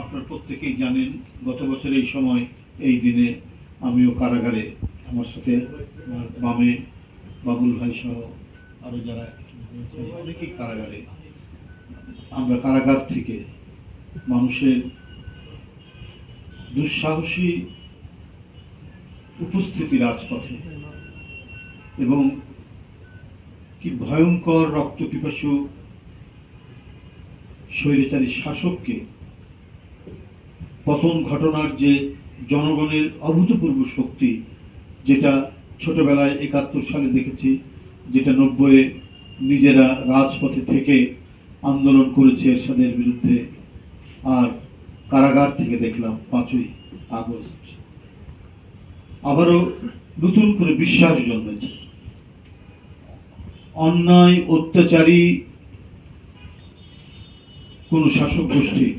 আপনার প্রত্যেকেই জানেন, গত বছর এই সময়, এই দিনে আমিও কারাগারে আমার সাথে আমার বামে বাবুল ভাই সহ আরও যারা অনেকেই কারাগারে। আমরা কারাগার থেকে মানুষের দুঃসাহসী উপস্থিতি রাজপথে এবং কি ভয়ঙ্কর রক্ত পিপাসু স্বৈরাচারী শাসককে পতন ঘটনার যে জনগণের অভূতপূর্ব শক্তি, যেটা ছোটবেলায় একাত্তর সালে দেখেছি, যেটা নব্বইয়ে নিজেরা রাজপথে থেকে আন্দোলন করেছে এরশাদের বিরুদ্ধে, আর কারাগার থেকে দেখলাম পাঁচই আগস্ট। আবারও নতুন করে বিশ্বাস জন্মেছে। অন্যায়, অত্যাচারী কোন শাসক গোষ্ঠী